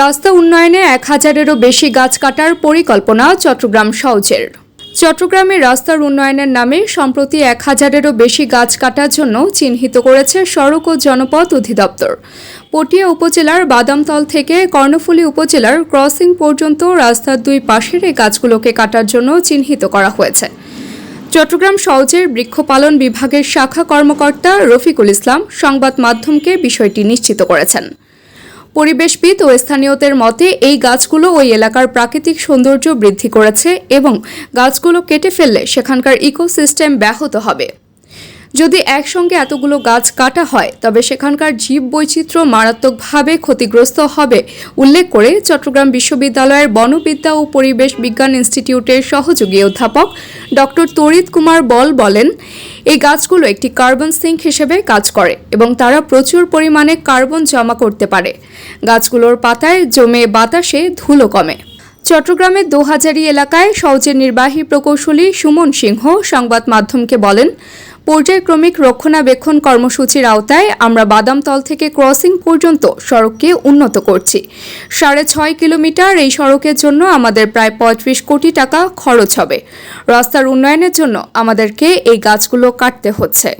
রাস্তা উন্নয়নে এক হাজারেরও বেশি গাছ কাটার পরিকল্পনা চট্টগ্রাম সওজের চট্টগ্রামে রাস্তার উন্নয়নের নামে সম্প্রতি এক হাজারেরও বেশি গাছ কাটার জন্য চিহ্নিত করেছে সড়ক ও জনপথ অধিদপ্তর। পটিয়া উপজেলার বাদামতল থেকে কর্ণফুলী উপজেলার ক্রসিং পর্যন্ত রাস্তার দুই পাশের এই গাছগুলোকে কাটার জন্য চিহ্নিত করা হয়েছে। চট্টগ্রাম সওজের বৃক্ষপালন বিভাগের শাখা কর্মকর্তা রফিকুল ইসলাম সংবাদ মাধ্যমকে বিষয়টি নিশ্চিত করেছেন। পরিবেশবিদ ও স্থানীয়দের মতে, এই গাছগুলো ওই এলাকার প্রাকৃতিক সৌন্দর্য বৃদ্ধি করেছে এবং গাছগুলো কেটে ফেললে সেখানকার ইকোসিস্টেম ব্যাহত হবে। যদি একসঙ্গে এতগুলো গাছ কাটা হয়, তবে সেখানকার জীব বৈচিত্র্য মারাত্মকভাবে ক্ষতিগ্রস্ত হবে, উল্লেখ করে চট্টগ্রাম বিশ্ববিদ্যালয়ের বনবিদ্যা ও পরিবেশ বিজ্ঞান ইনস্টিটিউটের সহযোগী অধ্যাপক ডক্টর তরিত কুমার বল বলেন, এই গাছগুলো একটি কার্বন সিঙ্ক হিসেবে কাজ করে এবং তারা প্রচুর পরিমাণে কার্বন জমা করতে পারে। গাছগুলোর পাতায় জমে বাতাসে ধুলো কমে। চট্টগ্রামের দোহাজারি এলাকায় সৌজের নির্বাহী প্রকৌশলী সুমন সিংহ সংবাদ মাধ্যমকে বলেন পর্যায়ক্রমিক রক্ষণাবেক্ষণ কর্মসূচির আওতায় আমরা বাদামতল থেকে ক্রসিং পর্যন্ত সড়ককে উন্নত করছি। সাড়ে ছয় কিলোমিটার এই সড়কের জন্য আমাদের প্রায় পঁয়ত্রিশ কোটি টাকা খরচ হবে। রাস্তার উন্নয়নের জন্য আমাদেরকে এই গাছগুলো কাটতে হচ্ছে।